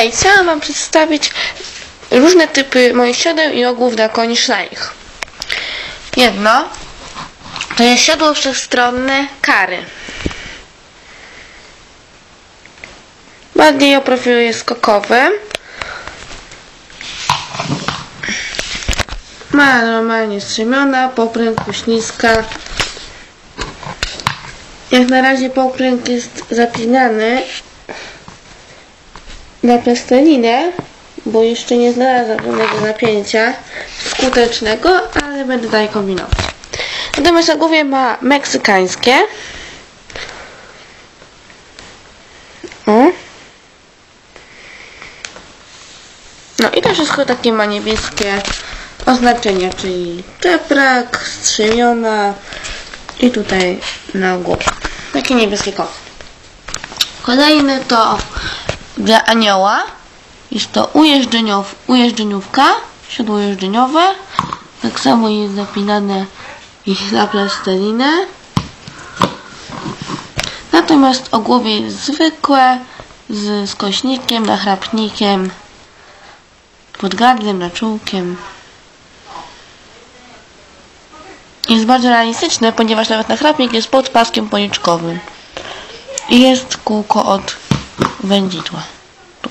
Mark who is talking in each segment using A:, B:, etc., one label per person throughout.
A: Hej, chciałam Wam przedstawić różne typy moich siodeł i ogłów dla koni szlaich. Jedno to jest siodło wszechstronne kary. Bardziej o profilu jest skokowym. Ma normalnie strzemiona, popręg, śliska. Jak na razie pokręg jest zapinany na plastelinę, bo jeszcze nie znalazłam żadnego napięcia skutecznego, ale będę dalej kombinować. Natomiast ogówie ma meksykańskie. O. No i to wszystko takie ma niebieskie oznaczenia, czyli czeprak, strzemiona i tutaj na głowie. Takie niebieskie koło. Kolejny to dla anioła. Jest to ujeżdżeniow, ujeżdżeniówka, siodło jeżdżeniowe. Tak samo jest zapinane ich na plastelinę. Natomiast ogłowie jest zwykłe, z skośnikiem, nachrapnikiem, podgardłem, naczółkiem. Jest bardzo realistyczne, ponieważ nawet nachrapnik jest pod paskiem policzkowym. I jest kółko od wędzidła. Tu.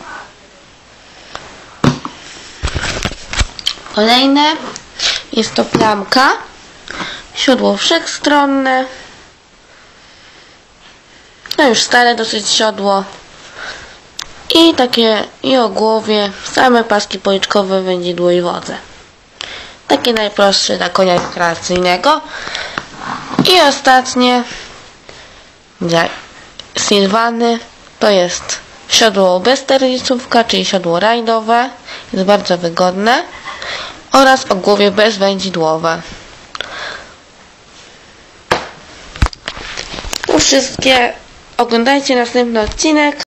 A: Kolejne jest to plamka. Siodło wszechstronne. No już stare dosyć siodło. I takie i o głowie same paski policzkowe, wędzidło i wodze. Takie najprostsze dla konia rekreacyjnego. I ostatnie dla Sylwany to jest siodło bez sterlicówka, czyli siodło rajdowe. Jest bardzo wygodne. Oraz ogłowie bezwędzidłowe. To wszystkie. Oglądajcie następny odcinek.